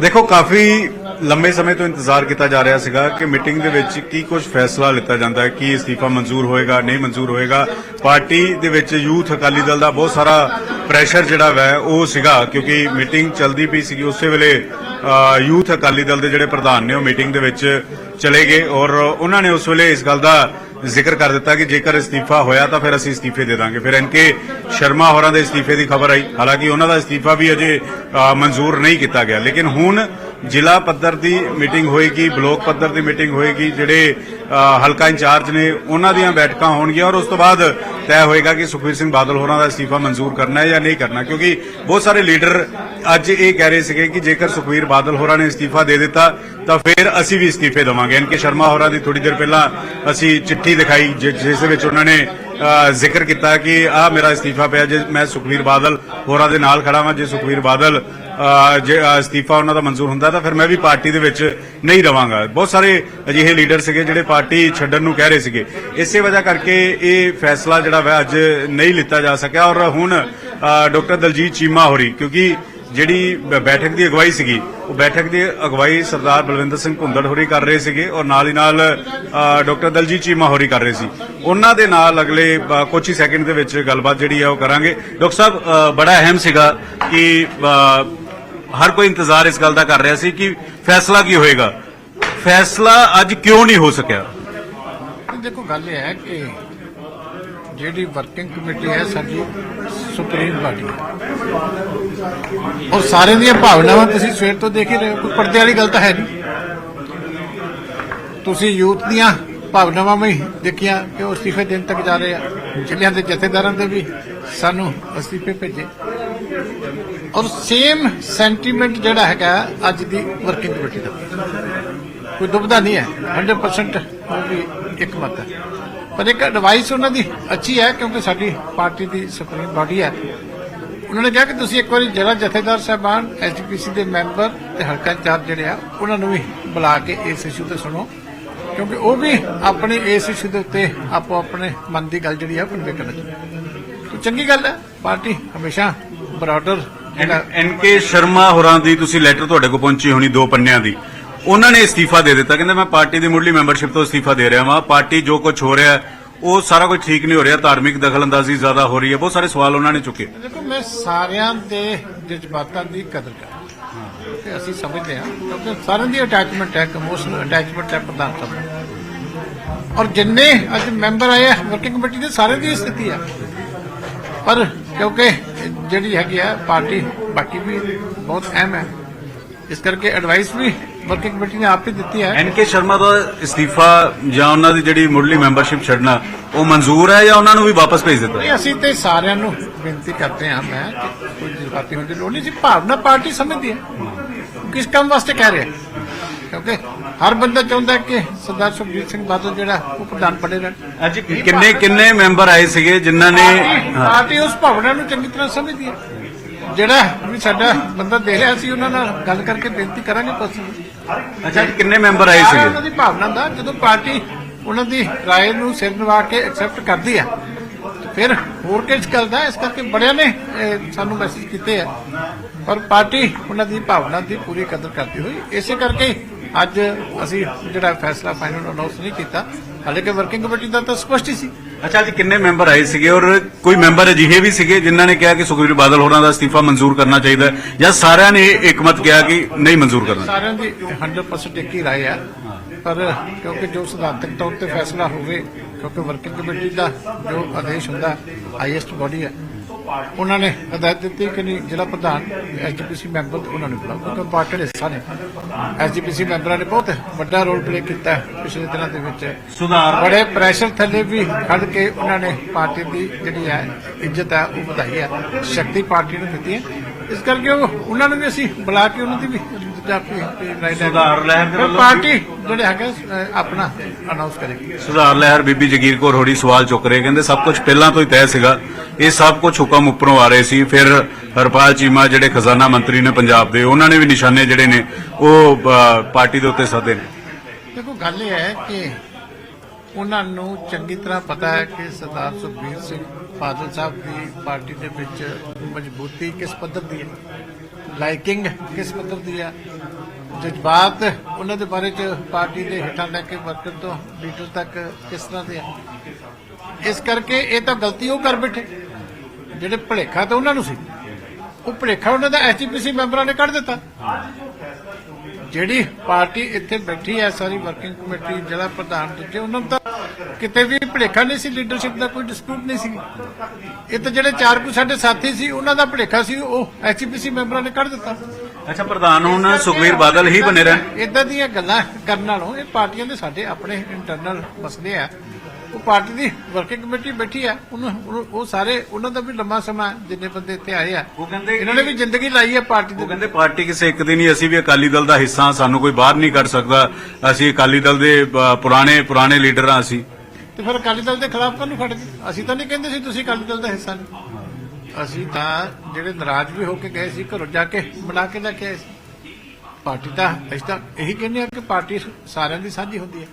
ਦੇਖੋ, ਕਾਫੀ ਲੰਬੇ ਸਮੇਂ ਤੋਂ ਇੰਤਜ਼ਾਰ ਕੀਤਾ ਜਾ ਰਿਹਾ ਸੀਗਾ ਕਿ ਮੀਟਿੰਗ ਦੇ ਵਿੱਚ ਕੀ ਕੁਝ ਫੈਸਲਾ ਲਿੱਤਾ ਜਾਂਦਾ ਹੈ, ਕੀ ਅਸਤੀਫਾ ਮਨਜ਼ੂਰ ਹੋਏਗਾ, ਨਹੀਂ ਮਨਜ਼ੂਰ ਹੋਏਗਾ। ਪਾਰਟੀ ਦੇ ਵਿੱਚ ਯੂਥ ਅਕਾਲੀ ਦਲ ਦਾ ਬਹੁਤ ਸਾਰਾ ਪ੍ਰੈਸ਼ਰ ਜਿਹੜਾ ਵੈ, ਉਹ ਸੀਗਾ, ਕਿਉਂਕਿ ਮੀਟਿੰਗ ਚੱਲਦੀ ਪਈ ਸੀਗੀ। ਉਸੇ ਵੇਲੇ ਯੂਥ ਅਕਾਲੀ ਦਲ ਦੇ ਜਿਹੜੇ ਪ੍ਰਧਾਨ ਨੇ, ਉਹ ਮੀਟਿੰਗ ਦੇ ਵਿੱਚ ਚਲੇ ਗਏ ਔਰ ਉਹਨਾਂ ਨੇ ਉਸ ਵੇਲੇ ਇਸ ਗੱਲ ਦਾ ਜ਼ਿਕਰ ਕਰ ਦਿੱਤਾ ਕਿ ਜੇਕਰ ਅਸਤੀਫਾ ਹੋਇਆ ਤਾਂ ਫਿਰ ਅਸੀਂ ਅਸਤੀਫੇ ਦੇ ਦਾਂਗੇ। ਫਿਰ ਐਨਕੇ ਸ਼ਰਮਾ ਹੋਰਾਂ ਦੇ ਅਸਤੀਫੇ ਦੀ ਖਬਰ ਆਈ। ਹਾਲਾਂਕਿ ਉਹਨਾਂ ਦਾ ਅਸਤੀਫਾ ਵੀ ਅਜੇ ਮਨਜ਼ੂਰ ਨਹੀਂ ਕੀਤਾ ਗਿਆ। ਲੇਕਿਨ ਹੁਣ ਜ਼ਿਲ੍ਹਾ ਪੱਧਰ ਦੀ ਮੀਟਿੰਗ ਹੋਏਗੀ, ਬਲਾਕ ਪੱਧਰ ਦੀ ਮੀਟਿੰਗ ਹੋਏਗੀ, ਜਿਹੜੇ ਹਲਕਾ ਇੰਚਾਰਜ ਨੇ, ਉਹਨਾਂ ਦੀਆਂ ਬੈਠਕਾਂ ਹੋਣਗੀਆਂ ਔਰ ਉਸ ਤੋਂ ਬਾਅਦ ਤੈਅ ਹੋਏਗਾ ਕਿ ਸੁਖਬੀਰ ਸਿੰਘ ਬਾਦਲ ਹੋਰਾਂ ਦਾ ਅਸਤੀਫਾ ਮਨਜ਼ੂਰ ਕਰਨਾ ਹੈ ਜਾਂ ਨਹੀਂ ਕਰਨਾ, ਕਿਉਂਕਿ ਬਹੁਤ ਸਾਰੇ ਲੀਡਰ ਅੱਜ ਇਹ ਕਹਿ ਰਹੇ ਸੀਗੇ ਕਿ ਜੇਕਰ ਸੁਖਬੀਰ ਬਾਦਲ ਹੋਰਾਂ ਨੇ ਅਸਤੀਫਾ ਦੇ ਦਿੱਤਾ, ਤਾਂ ਫਿਰ ਅਸੀਂ ਵੀ ਅਸਤੀਫੇ ਦੇਵਾਂਗੇ। ਐਨਕੇ ਸ਼ਰਮਾ ਹੋਰਾਂ ਦੀ ਥੋੜੀ ਦੇਰ ਪਹਿਲਾਂ ਅਸੀਂ ਚਿੱਠੀ ਦਿਖਾਈ, ਜਿ- ਜਿਸ ਵਿੱਚ ਉਹਨਾਂ ਨੇ ਜ਼ਿਕਰ ਕੀਤਾ ਕਿ ਆ ਮੇਰਾ ਅਸਤੀਫਾ ਪਿਆ, ਜੇ ਮੈਂ ਸੁਖਬੀਰ ਬਾਦਲ ਹੋਰਾਂ ਦੇ ਨਾਲ ਖੜਾ ਹਾਂ ਜੇ ਸੁਖਬੀਰ ਬਾਦਲ ਜੇ ਅਸਤੀਫਾ ਉਹਨਾਂ ਦਾ ਮਨਜ਼ੂਰ ਹੁੰਦਾ ਤਾਂ ਫਿਰ ਮੈਂ ਵੀ ਪਾਰਟੀ ਦੇ ਵਿੱਚ ਨਹੀਂ ਰਵਾਂਗਾ। ਬਹੁਤ ਸਾਰੇ ਅਜਿਹੇ ਲੀਡਰ ਸੀਗੇ ਜਿਹੜੇ ਪਾਰਟੀ ਛੱਡਣ ਨੂੰ ਕਹਿ ਰਹੇ ਸੀਗੇ। ਇਸੇ ਵਜ੍ਹਾ ਕਰਕੇ ਇਹ ਫੈਸਲਾ ਜਿਹੜਾ ਵਾ ਅੱਜ ਨਹੀਂ ਲਿੱਤਾ ਜਾ ਸਕਿਆ ਔਰ ਹੁਣ ਡਾਕਟਰ ਦਲਜੀਤ ਚੀਮਾ ਹੋਰੀ ਕਿਉਂਕਿ ਜਿਹੜੀ ਬੈਠਕ ਦੀ ਅਗਵਾਈ ਸੀਗੀ ਉਹ ਬੈਠਕ ਦੀ ਅਗਵਾਈ ਸਰਦਾਰ ਬਲਵਿੰਦਰ ਸਿੰਘ ਭੁੰਦੜ ਹੋਰੀ ਕਰ ਰਹੇ ਸੀਗੇ ਔਰ ਨਾਲ ਹੀ ਨਾਲ ਅ, ਡਾਕਟਰ ਦਲਜੀਤ ਚੀਮਾ ਹੋਰੀ ਕਰ ਰਹੇ ਸੀ। ਉਹਨਾਂ ਦੇ ਨਾਲ ਅਗਲੇ ਅ, ਕੁਝ ਹੀ ਸੈਕਿੰਡ ਦੇ ਵਿੱਚ ਗੱਲਬਾਤ ਜਿਹੜੀ ਆ ਉਹ ਕਰਾਂਗੇ। ਡਾਕਟਰ ਸਾਹਿਬ ਬੜਾ ਅਹਿਮ ਸੀਗਾ ਕਿ ਹਰ ਕੋਈ ਇੰਤਜ਼ਾਰ ਇਸ ਗੱਲ ਦਾ ਕਰ ਰਿਹਾ ਸੀ ਕਿ ਫੈਸਲਾ ਕੀ ਹੋਏਗਾ। ਫੈਸਲਾ ਅੱਜ ਕਿਉਂ ਨਹੀਂ ਹੋ ਸਕਿਆ? ਦੇਖੋ, ਗੱਲ ਇਹ ਹੈ ਕਿ ਜਿਹੜੀ ਵਰਕਿੰਗ ਕਮੇਟੀ ਹੈ ਸਾਡੀ, ਸੁਪਰੀਮ ਬਾਡੀ ਔਰ ਸਾਰੇ ਦੀਆਂ ਭਾਵਨਾਵਾਂ ਤੁਸੀਂ ਸਵੇਰ ਤੋਂ ਦੇਖ ਹੀ ਰਹੇ ਹੋ, ਕੋਈ ਪਰਦੇ ਵਾਲੀ ਗੱਲ ਤਾਂ ਹੈ ਨਹੀਂ। ਤੁਸੀਂ ਯੂਥ ਦੀਆਂ ਭਾਵਨਾਵਾਂ ਵੀ ਦੇਖੀਆਂ ਕਿ ਉਹ ਅਸਤੀਫੇ ਦਿਨ ਤੱਕ ਜਾ ਰਹੇ ਆ। ਜ਼ਿਲ੍ਹਿਆਂ ਦੇ ਜਥੇਦਾਰਾਂ ਦੇ ਵੀ ਸਾਨੂੰ ਅਸਤੀਫੇ ਭੇਜੇ। ਔਰ ਸੇਮ ਸੈਂਟੀਮੈਂਟ ਜਿਹੜਾ ਹੈਗਾ ਅੱਜ ਦੀ ਵਰਕਿੰਗ ਕਮੇਟੀ ਦਾ। ਕੋਈ ਦੁਬਦਾ ਨਹੀਂ ਹੈ 100% ਵੀ ਇੱਕ ਮਤ ਹੈ। ਪਰ ਇੱਕ ਐਡਵਾਈਸ ਉਹਨਾਂ ਦੀ ਅੱਛੀ ਹੈ, ਕਿਉਂਕਿ ਸਾਡੀ ਪਾਰਟੀ ਦੀ ਸੁਪਰੀਮ ਬਾਡੀ ਹੈ। ਉਹਨਾਂ ਨੇ ਕਿਹਾ ਕਿ ਤੁਸੀਂ ਇੱਕ ਵਾਰੀ ਜ਼ਿਲ੍ਹਾ ਜਥੇਦਾਰ ਸਾਹਿਬਾਨ ਐਸਡੀਪੀਸੀ ਦੇ ਮੈਂਬਰ ਤੇ ਹਲਕਾ ਇੰਚਾਰਜ ਜਿਹੜੇ ਆ, ਉਹਨਾਂ ਨੂੰ ਵੀ ਬੁਲਾ ਕੇ ਇਸ ਇਸ਼ੂ ਤੇ ਸੁਣੋ। ਕਿਉਂਕਿ ਉਹ ਵੀ ਆਪਣੇ ਇਸ ਇਸ਼ੂ ਦੇ ਉੱਤੇ ਆਪੋ ਆਪਣੇ ਮਨ ਦੀ ਗੱਲ ਜਿਹੜੀ ਆ, ਉਹ ਕਰਨਾ ਚਾਹੁੰਦੇ ਚੰਗੀ ਗੱਲ ਹੈ, ਪਾਰਟੀ ਹਮੇਸ਼ਾ ਬਰਾਡਰ ਜਿਹੜਾ ਐਨਕੇ ਸ਼ਰਮਾ ਹੋਰਾਂ ਦੀ ਤੁਸੀਂ ਲੈਟਰ ਤੁਹਾਡੇ ਕੋਲ ਪਹੁੰਚੀ ਹੋਣੀ ਦੋ ਪੰਨਿਆਂ ਦੀ। ਉਹਨਾਂ ਨੇ ਅਸਤੀਫਾ ਦੇ ਦਿੱਤਾ, ਕਹਿੰਦੇ ਮੈਂ ਪਾਰਟੀ ਦੀ ਮੁੱਢਲੀ ਮੈਂਬਰਸ਼ਿਪ ਤੋਂ ਅਸਤੀਫਾ ਦੇ ਰਿਹਾ ਹਾਂ ਪਾਰਟੀ ਜੋ ਕੁਝ ਹੋ ਰਿਹਾ, ਉਹ ਸਾਰਾ ਕੁਝ ਠੀਕ ਨਹੀਂ ਹੋ ਰਿਹਾ, ਧਾਰਮਿਕ ਦਖਲਅੰਦਾਜ਼ੀ ਜ਼ਿਆਦਾ ਹੋ ਰਹੀ ਹੈ, ਬਹੁਤ ਸਾਰੇ ਸਵਾਲ ਉਹਨਾਂ ਨੇ ਚੁੱਕੇ। ਦੇਖੋ, ਮੈਂ ਸਾਰਿਆਂ ਦੇ ਜਜ਼ਬਾਤਾਂ ਦੀ ਕਦਰ ਕਰਦਾ ਤੇ ਅਸੀਂ ਸਮਝਦੇ ਹਾਂ, ਕਿਉਂਕਿ ਸਾਰਿਆਂ ਦੀ ਅਟੈਚਮੈਂਟ ਹੈ ਇਮੋਸ਼ਨਲ ਅਟੈਚਮੈਂਟ ਹੈ, ਪ੍ਰਧਾਨ ਸਾਹਿਬ ਔਰ ਜਿੰਨੇ ਅੱਜ ਮੈਂਬਰ ਆਏ ਵਰਕਿੰਗ ਕਮੇਟੀ ਦੇ ਸਾਰਿਆਂ ਦੀ ਸਥਿਤੀ ਹੈ। ਪਰ ਕਿਉਂਕਿ ਜਿਹੜੀ ਹੈਗੀ ਆ ਪਾਰਟੀ ਬਾਕੀ ਵੀ ਬਹੁਤ ਅਹਿਮ ਹੈ। ਇਸ ਕਰਕੇ ਐਡਵਾਈਸ ਵੀ ਵਰਕਿੰਗ ਕਮੇਟੀ ਨੇ ਆਪ ਹੀ ਦਿੱਤੀ ਹੈ। ਐਨਕੇ ਸ਼ਰਮਾ ਦਾ ਅਸਤੀਫਾ ਜਾਂ ਉਹਨਾਂ ਦੀ ਜਿਹੜੀ ਮੁੱਢਲੀ ਮੈਂਬਰਸ਼ਿਪ ਛੱਡਣਾ ਉਹ ਮਨਜ਼ੂਰ ਹੈ ਜਾਂ ਉਹਨਾਂ ਨੂੰ ਵੀ ਵਾਪਸ ਭੇਜ ਦਿੱਤਾ ਨਹੀਂ ਅਸੀਂ ਤੇ ਸਾਰਿਆਂ ਨੂੰ ਬੇਨਤੀ ਕਰਦੇ ਹਾਂ ਮੈਂ ਕਿ ਕੋਈ ਜਜ਼ਬਾਤੀ ਹੋਣ ਦੀ ਲੋੜ ਨਹੀਂ। ਜੀ ਭਾਵਨਾ ਪਾਰਟੀ ਸਮਝਦੀ ਹੈ। ਕਿਸ ਕੰਮ ਵਾਸਤੇ ਕਹਿ ਰਹੇ? ਕਿਉਂਕਿ ਹਰ ਬੰਦਾ ਚਾਹੁੰਦਾ ਕਿ ਸਰਦਾਰ ਸੁਖਜੀਤ ਸਿੰਘ ਬਾਦਲ ਜਿਹੜਾ ਉਹ ਪ੍ਰਧਾਨ ਬਣੇ ਰਹਿਣ। ਅੱਜ ਕਿੰਨੇ ਕਿੰਨੇ ਮੈਂਬਰ ਆਏ ਸੀਗੇ ਜਿਨ੍ਹਾਂ ਨੇ ਪਾਰਟੀ- ਉਸ ਭਾਵਨਾ ਨੂੰ ਚੰਗੀ ਤਰ੍ਹਾਂ ਸਮਝਦੀ ਜਿਹੜਾ ਵੀ ਸਾਡਾ ਬੰਦਾ ਦੇ ਰਿਹਾ ਸੀ ਉਹਨਾਂ ਨਾਲ ਗੱਲ ਕਰਕੇ ਬੇਨਤੀ ਕਰਾਂਗੇ ਪਰਸਨਲੀ ਅੱਛਾ ਕਿੰਨੇ ਮੈਂਬਰ ਆਏ ਸਾਰਾ ਉਹਨਾਂ ਦੀ ਭਾਵਨਾ ਦਾ ਜਦੋਂ ਪਾਰਟੀ ਉਹਨਾਂ ਦੀ ਰਾਏ ਨੂੰ ਸਿਰ ਨਿਵਾ ਕੇ ਐਕਸੈਪਟ ਕਰਦੀ ਆ ਫਿਰ ਹੋਰ ਕਿਸ ਗੱਲ ਦਾ ਇਸ ਕਰਕੇ ਬੜਿਆਂ ਨੇ ਸਾਨੂੰ ਮੈਸੇਜ ਕੀਤੇ ਆ। ਪਰ ਪਾਰਟੀ ਉਹਨਾਂ ਦੀ ਭਾਵਨਾ ਦੀ ਪੂਰੀ ਕਦਰ ਕਰਦੀ ਹੋਈ। ਇਸੇ ਕਰਕੇ ਅੱਜ ਅਸੀਂ ਜਿਹੜਾ ਫੈਸਲਾ ਫਾਈਨਲ ਅਨਾਉਂਸ ਨਹੀਂ ਕੀਤਾ ਹਾਲਾਂਕਿ ਵਰਕਿੰਗ ਕਮੇਟੀ ਦਾ ਤਾਂ ਸਪਸ਼ਟ ਹੀ ਸੀ। ਅੱਛਾ ਅੱਜ ਕਿੰਨੇ ਮੈਂਬਰ ਆਏ ਸੀਗੇ ਔਰ ਕੋਈ ਮੈਂਬਰ ਅਜਿਹੇ ਵੀ ਸੀਗੇ ਜਿਨ੍ਹਾਂ ਨੇ ਕਿਹਾ ਕਿ ਸੁਖਬੀਰ ਬਾਦਲ ਹੋਰਾਂ ਦਾ ਅਸਤੀਫਾ ਮਨਜ਼ੂਰ ਕਰਨਾ ਚਾਹੀਦਾ ਹੈ ਜਾਂ ਸਾਰਿਆਂ ਨੇ ਇੱਕਮਤ ਕਿਹਾ ਕਿ ਨਹੀਂ ਮਨਜ਼ੂਰ ਕਰਨਾ ਸਾਰਿਆਂ ਦੀ 100% ਇੱਕ ਹੀ ਰਾਏ ਹੈ ਪਰ ਕਿਉਂਕਿ ਜੋ ਸਿਧਾਂਤਕ ਤੌਰ ਤੇ ਫੈਸਲਾ ਹੋਵੇ ਕਿਉਂਕਿ ਵਰਕਿੰਗ ਕਮੇਟੀ ਦਾ ਜੋ ਆਦੇਸ਼ ਹੁੰਦਾ ਹਾਈਐਸਟ ਬਾਡੀ ਹੈ ਉਹਨਾਂ ਨੇ ਹਦਾਇਤ ਦਿੱਤੀ ਕਿ ਨਹੀਂ ਜ਼ਿਲ੍ਹਾ ਪ੍ਰਧਾਨ ਐਸਜੀਪੀਸੀ ਮੈਂਬਰ ਉਹਨਾਂ ਨੂੰ ਬੁਲਾਓ। ਕਿਉਂਕਿ ਇੰਪੋਰਟੈਂਟ ਹਿੱਸਾ ਨੇ ਐਸਜੀਪੀਸੀ ਮੈਂਬਰਾਂ ਨੇ ਬਹੁਤ ਵੱਡਾ ਰੋਲ ਪਲੇ ਕੀਤਾ ਪਿਛਲੇ ਦਿਨਾਂ ਦੇ ਵਿੱਚ। ਸੁਧਾਰ। ਬੜੇ ਪ੍ਰੈਸ਼ਰ ਥੱਲੇ ਵੀ ਖੜ ਕੇ ਉਹਨਾਂ ਨੇ ਪਾਰਟੀ ਦੀ ਜਿਹੜੀ ਹੈ ਇੱਜ਼ਤ ਹੈ ਉਹ ਵਧਾਈ ਹੈ। ਸ਼ਕਤੀ ਪਾਰਟੀ ਨੂੰ ਦਿੱਤੀ ਹੈ। ਇਸ ਕਰਕੇ ਉਹ ਉਹਨਾਂ ਨੂੰ ਵੀ ਅਸੀਂ ਬੁਲਾ ਕੇ ਉਹਨਾਂ ਦੀ ਵੀ ਜਾਪੀ ਸੁਧਾਰ ਲਹਿਰ ਦੇ ਵੱਲੋਂ ਪਾਰਟੀ ਜਿਹੜੇ ਹੈਗਾ ਆਪਣਾ ਅਨਾਉਂਸ ਕਰੇਗੀ। ਸੁਧਾਰ ਲਹਿਰ ਬੀਬੀ ਜਗੀਰ ਕੌਰ ਹੋੜੀ ਸਵਾਲ ਚੁੱਕ ਰਹੇ ਕਹਿੰਦੇ ਸਭ ਕੁਝ ਪਹਿਲਾਂ ਤੋਂ ਹੀ ਤੈਅ ਸੀਗਾ। ਇਹ ਸਭ ਕੁਝ ਹੁਕਮ ਉੱਪਰੋਂ ਆ ਰਹੇ ਸੀ। ਫਿਰ ਹਰਪਾਲ ਚੀਮਾ ਜਿਹੜੇ ਖਜ਼ਾਨਾ ਮੰਤਰੀ ਨੇ ਪੰਜਾਬ ਦੇ ਉਹਨਾਂ ਨੇ ਵੀ ਨਿਸ਼ਾਨੇ ਜਿਹੜੇ ਨੇ ਉਹ ਪਾਰਟੀ ਦੇ ਉੱਤੇ ਸਾਧੇ ਨੇ। ਦੇਖੋ ਗੱਲ ਇਹ ਹੈ ਕਿ ਉਹਨਾਂ ਨੂੰ ਚੰਗੀ ਤਰ੍ਹਾਂ ਪਤਾ ਹੈ ਕਿ ਸਰਦਾਰ ਸੁਖਬੀਰ ਸਿੰਘ ਬਾਦਲ ਸਾਹਿਬ ਦੀ ਪਾਰਟੀ ਦੇ ਵਿੱਚ ਮਜ਼ਬੂਤੀ ਕਿਸ ਪੱਧਰ ਦੀ ਹੈ? ਲਾਈਕਿੰਗ ਕਿਸ ਪੱਧਰ ਦੀ ਆ ਜਜ਼ਬਾਤ ਉਹਨਾਂ ਦੇ ਬਾਰੇ ਚ ਪਾਰਟੀ ਦੇ ਹੇਠਾਂ ਲੈ ਕੇ ਵਰਕਰ ਤੋਂ ਲੀਡਰ ਤੱਕ ਕਿਸ ਤਰ੍ਹਾਂ ਦੇ ਆ ਇਸ ਕਰਕੇ ਇਹ ਤਾਂ ਗਲਤੀ ਉਹ ਕਰ ਬੈਠੇ। ਜਿਹੜੇ ਭਲੇਖਾ ਤਾਂ ਉਹਨਾਂ ਨੂੰ ਸੀ। ਉਹ ਭਲੇਖਾ ਉਹਨਾਂ ਦਾ ਐਸਜੀਪੀਸੀ ਮੈਂਬਰਾਂ ਨੇ ਕੱਢ ਦਿੱਤਾ। ਜਿਹੜੀ ਪਾਰਟੀ ਇੱਥੇ ਬੈਠੀ ਹੈ ਸਾਰੀ ਵਰਕਿੰਗ ਕਮੇਟੀ ਜ਼ਿਲ੍ਹਾ ਪ੍ਰਧਾਨ ਦੂਜੇ ਉਹਨਾਂ ਤਾਂ ਕਿਤੇ ਵੀ ਭਲੇਖਾ ਨਹੀਂ ਸੀ ਲੀਡਰਸ਼ਿਪ ਦਾ ਕੋਈ ਡਿਸਪਿਊਟ ਨਹੀਂ ਸੀ। ਇਹ ਤਾਂ ਜਿਹੜੇ ਚਾਰ ਕੁ ਸਾਡੇ ਸਾਥੀ ਸੀ ਉਹਨਾਂ ਦਾ ਭਲੇਖਾ ਸੀ ਉਹ ਐਸਜੀਪੀਸੀ ਮੈਂਬਰਾਂ ਨੇ ਕੱਢ ਦਿੱਤਾ। ਅੱਛਾ ਪ੍ਰਧਾਨ ਹੁਣ ਸੁਖਵੀਰ ਬਾਦਲ ਹੀ ਬਣੇ ਰਹਿਣ। ਇਦਾਂ ਦੀਆਂ ਗੱਲਾਂ ਕਰਨ ਨਾਲੋਂ ਇਹ ਪਾਰਟੀਆਂ ਦੇ ਸਾਡੇ ਆਪਣੇ ਇੰਟਰਨਲ ਮਸਲੇ ਆ। ਉਹ ਪਾਰਟੀ ਦੀ ਵਰਕਿੰਗ ਕਮੇਟੀ ਬੈਠੀ ਆ ਉਹਨੂੰ ਉਹ ਸਾਰੇ ਉਹਨਾਂ ਦਾ ਵੀ ਲੰਮਾ ਸਮਾਂ ਜਿੰਨੇ ਬੰਦੇ ਇੱਥੇ ਆਏ ਆ। ਉਹ ਕਹਿੰਦੇ ਇਹਨਾਂ ਨੇ ਵੀ ਜ਼ਿੰਦਗੀ ਲਾਈ ਹੈ ਪਾਰਟੀ ਉਹ ਦੇ ਕਹਿੰਦੇ ਪਾਰਟੀ ਕਿਸੇ ਇੱਕ ਦੀ ਨਹੀਂ ਅਸੀਂ ਵੀ ਅਕਾਲੀ ਦਲ ਦਾ ਹਿੱਸਾ ਸਾਨੂੰ ਕੋਈ ਬਾਹਰ ਨਹੀਂ ਕੱਢ ਸਕਦਾ। ਅਸੀਂ ਅਕਾਲੀ ਦਲ ਦੇ ਪੁਰਾਣੇ ਪੁਰਾਣੇ ਲੀਡਰ ਹਾਂ ਅਸੀਂ। ਤੇ ਫਿਰ ਅਕਾਲੀ ਦਲ ਦੇ ਖਿਲਾਫ ਕਾਹਨੂੰ ਖੜ ਗਏ? ਅਸੀਂ ਤਾਂ ਨਹੀਂ ਕਹਿੰਦੇ ਸੀ ਤੁਸੀਂ ਅਕਾਲੀ ਦਲ ਦਾ ਹਿੱਸਾ ਨਹੀਂ। ਅਸੀਂ ਤਾਂ ਜਿਹੜੇ ਨਾਰਾਜ਼ ਵੀ ਹੋ ਕੇ ਗਏ ਸੀ ਘਰੋਂ ਜਾ ਕੇ ਬਣਾ ਕੇ ਲੈ ਕੇ ਆਏ ਸੀ। ਪਾਰਟੀ ਤਾਂ ਅਸੀਂ ਤਾਂ ਇਹੀ ਕਹਿੰਦੇ ਆ ਕਿ ਪਾਰਟੀ ਸਾਰਿਆਂ ਦੀ ਸਾਂਝੀ ਹੁੰਦੀ ਹੈ।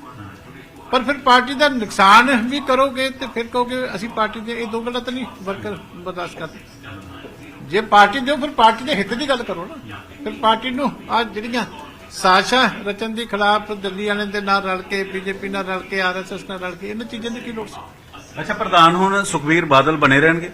ਪਰ ਫਿਰ ਪਾਰਟੀ ਦਾ ਨੁਕਸਾਨ ਵੀ ਕਰੋਗੇ ਤੇ ਫਿਰ ਕਹੋਗੇ ਅਸੀਂ ਪਾਰਟੀ ਦੇ ਇਹ ਦੋ ਗੱਲਾਂ ਤਾਂ ਨਹੀਂ, ਵਰਕਰ ਬਰਦਾਸ਼ਤ ਕਰਦੇ ਜੇ ਪਾਰਟੀ ਦਿਓ ਫਿਰ ਪਾਰਟੀ ਦੇ ਹਿੱਤ ਦੀ ਗੱਲ ਕਰੋ ਨਾ। ਫਿਰ ਪਾਰਟੀ ਨੂੰ ਆ ਜਿਹੜੀਆਂ ਸਾਜ਼ਿਸ਼ਾਂ ਰਚਨ ਦੇ ਖਿਲਾਫ ਦਿੱਲੀ ਵਾਲਿਆਂ ਦੇ ਨਾਲ ਰਲ ਕੇ, ਬੀਜੇਪੀ ਨਾਲ ਰਲ ਕੇ ਆਰਐਸਐਸ ਨਾਲ ਰਲ ਕੇ, ਇਹਨਾਂ ਚੀਜ਼ਾਂ ਦੀ ਕੀ ਲੋੜ ਸੀ? ਅੱਛਾ, ਪ੍ਰਧਾਨ ਹੁਣ ਸੁਖਵੀਰ ਬਾਦਲ ਬਣੇ ਰਹਿਣਗੇ।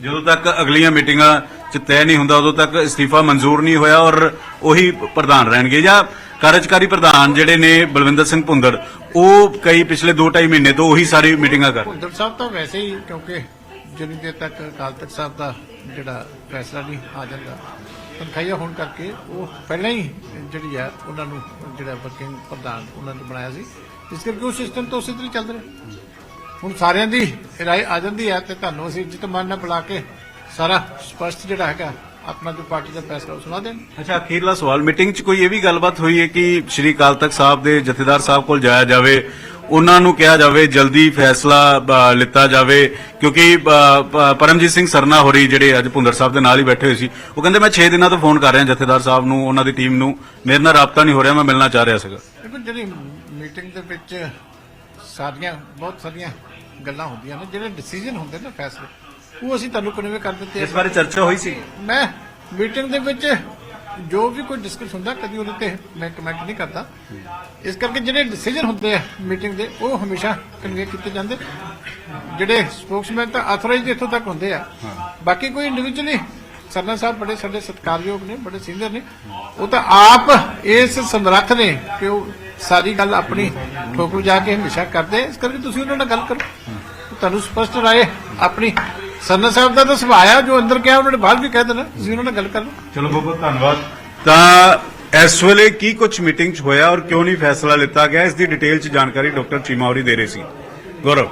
ਜਦੋਂ ਤੱਕ ਅਗਲੀਆਂ ਮੀਟਿੰਗਾਂ ਚ ਤੈਅ ਨਹੀਂ ਹੁੰਦਾ, ਉਦੋਂ ਤੱਕ ਅਸਤੀਫਾ ਮਨਜ਼ੂਰ ਨਹੀਂ ਹੋਇਆ ਔਰ ਉਹੀ ਪ੍ਰਧਾਨ ਰਹਿਣਗੇ ਜਾਂ ਕਾਰਜਕਾਰੀ ਪ੍ਰਧਾਨ ਜਿਹੜੇ ਨੇ ਬਲਵਿੰਦਰ ਸਿੰਘ ਭੁੰਦੜ ਉਹ ਕਈ ਪਿਛਲੇ 2.5 ਮਹੀਨੇ ਤੋਂ ਉਹੀ ਸਾਰੀ ਮੀਟਿੰਗਾਂ ਕਰ ਭੁੰਦਰ ਸਾਹਿਬ ਤਾਂ ਵੈਸੇ ਹੀ, ਕਿਉਂਕਿ ਜਿੰਨੀ ਦੇਰ ਤੱਕ ਅਕਾਲ ਤਖਤ ਸਾਹਿਬ ਦਾ ਜਿਹੜਾ ਫੈਸਲਾ ਨਹੀਂ ਆ ਜਾਂਦਾ, ਤਨਖਾਹੀਆ ਹੋਣ ਕਰਕੇ ਉਹ ਪਹਿਲਾਂ ਹੀ ਜਿਹੜੀ ਆ, ਉਹਨਾਂ ਨੂੰ ਜਿਹੜਾ ਵਰਕਿੰਗ ਪ੍ਰਧਾਨ ਉਹਨਾਂ ਨੇ ਬਣਾਇਆ ਸੀ। ਇਸ ਕਰਕੇ ਉਹ ਸਿਸਟਮ ਤਾਂ ਉਸੇ ਤਰ੍ਹਾਂ ਚੱਲ ਰਿਹਾ। ਹੁਣ ਸਾਰਿਆਂ ਦੀ ਰਾਏ ਆ ਜਾਂਦੀ ਹੈ ਤੇ ਤੁਹਾਨੂੰ ਅਸੀਂ ਜਿੱਤ ਮਾਨ ਨਾਲ ਬੁਲਾ ਕੇ ਸਾਰਾ ਸਪਸ਼ਟ ਜਿਹੜਾ ਹੈਗਾ ਆਪਣਾ ਜੋ ਪਾਰਟੀ ਦਾ ਫੈਸਲਾ ਉਹ ਸੁਣਾ ਦੇਣ। ਅੱਛਾ ਅਖੀਰਲਾ ਸਵਾਲ। ਮੀਟਿੰਗ 'ਚ ਕੋਈ ਇਹ ਵੀ ਗੱਲਬਾਤ ਹੋਈ ਹੈ ਕਿ ਸ਼੍ਰੀ ਅਕਾਲ ਤਖਤ ਸਾਹਿਬ ਦੇ ਜਥੇਦਾਰ ਸਾਹਿਬ ਕੋਲ ਜਾਇਆ ਜਾਵੇ ਉਹਨਾਂ ਨੂੰ ਕਿਹਾ ਜਾਵੇ ਜਲਦੀ ਫੈਸਲਾ ਲਿੱਤਾ ਜਾਵੇ ਕਿਉਂਕਿ ਪਰਮਜੀਤ ਸਿੰਘ ਸਰਨਾ ਹੋਰੀ ਜਿਹੜੇ ਅੱਜ ਭੁੰਦਰ ਸਾਹਿਬ ਦੇ ਨਾਲ ਹੀ ਬੈਠੇ ਹੋਏ ਸੀ ਉਹ ਕਹਿੰਦੇ ਮੈਂ 6 ਦਿਨਾਂ ਤੋਂ ਫੋਨ ਕਰ ਰਿਹਾ ਜਥੇਦਾਰ ਸਾਹਿਬ ਨੂੰ ਉਹਨਾਂ ਦੀ ਟੀਮ ਨੂੰ। ਮੇਰੇ ਨਾਲ ਰਾਬਤਾ ਨਹੀਂ ਹੋ ਰਿਹਾ ਮੈਂ ਮਿਲਣਾ ਚਾਹ ਰਿਹਾ ਸੀਗਾ। ਦੇਖੋ ਜਿਹੜੀ ਮੀਟਿੰਗ ਦੇ ਵਿੱਚ ਸਾਰੀਆਂ ਬਹੁਤ ਸਾਰੀਆਂ ਗੱਲਾਂ ਹੁੰਦੀਆਂ ਨੇ ਜਿਹੜੇ ਡਿਸੀਜਨ ਹੁੰਦੇ ਨੇ ਫੈਸਲੇ। ਉਹ ਅਸੀਂ ਤੁਹਾਨੂੰ ਕਨਵੇ ਕਰ ਦਿੱਤੇ। ਇਸ ਬਾਰੇ ਚਰਚਾ ਹੋਈ ਸੀ। ਮੈਂ ਮੀਟਿੰਗ ਦੇ ਵਿੱਚ ਜੋ ਵੀ ਕੋਈ ਡਿਸਕਸ ਹੁੰਦਾ ਕਦੀ ਉਹਦੇ ਤੇ ਮੈਂ ਕਮੈਂਟ ਨਹੀਂ ਕਰਦਾ। ਇਸ ਕਰਕੇ ਜਿਹੜੇ ਡਿਸੀਜਨ ਹੁੰਦੇ ਆ ਮੀਟਿੰਗ ਦੇ ਉਹ ਹਮੇਸ਼ਾ ਕਨਵੇ ਕੀਤੇ ਜਾਂਦੇ। ਜਿਹੜੇ ਸਪੋਕਸਮੈਨ ਤਾਂ ਆਥੋਰਾਈਜ਼ਡ ਇੱਥੋਂ ਤੱਕ ਹੁੰਦੇ ਆ। ਬਾਕੀ ਕੋਈ ਇੰਡੀਵਿਜੂਅਲੀ ਸਰਨਾ ਸਾਹਿਬ ਬੜੇ ਸਾਡੇ ਸਤਿਕਾਰਯੋਗ ਨੇ ਬੜੇ ਸੀਨੀਅਰ ਨੇ। ਉਹ ਤਾਂ ਆਪ ਇਸ ਸਮਰੱਥ ਨੇ ਕਿ ਉਹ ਸਾਰੀ ਗੱਲ ਆਪਣੀ ਠੋਕ ਜਾ ਕੇ ਹਮੇਸ਼ਾ ਕਰਦੇ ਇਸ ਕਰਕੇ ਤੁਸੀਂ ਉਹਨਾਂ ਨਾਲ ਗੱਲ ਕਰੋ। ਤੁਹਾਨੂੰ ਸਪਸ਼ਟ ਰਾਏ ਆਪਣੀ ਸਰਨਾ ਸਾਹਿਬ ਦਾ ਤਾਂ ਸੁਭਾਅ ਆ ਜੋ ਅੰਦਰ ਕਿਹਾ ਉਹਨਾਂ ਨੇ ਬਾਹਰ ਵੀ ਕਹਿ ਦੇਣਾ। ਤੁਸੀਂ ਉਹਨਾਂ ਨਾਲ ਗੱਲ ਕਰ ਲਓ। ਚਲੋ ਬਹੁਤ ਬਹੁਤ ਧੰਨਵਾਦ। ਤਾਂ ਇਸ ਵੇਲੇ ਕੀ ਕੁਝ ਮੀਟਿੰਗ 'ਚ ਹੋਇਆ ਔਰ ਕਿਉਂ ਨਹੀਂ ਫੈਸਲਾ ਲਿੱਤਾ ਗਿਆ? ਇਸ ਦੀ ਡਿਟੇਲ 'ਚ ਜਾਣਕਾਰੀ ਡਾਕਟਰ ਚੀਮਾ ਹੋਰੀ ਦੇ ਰਹੇ ਸੀ। ਗੌਰਵ।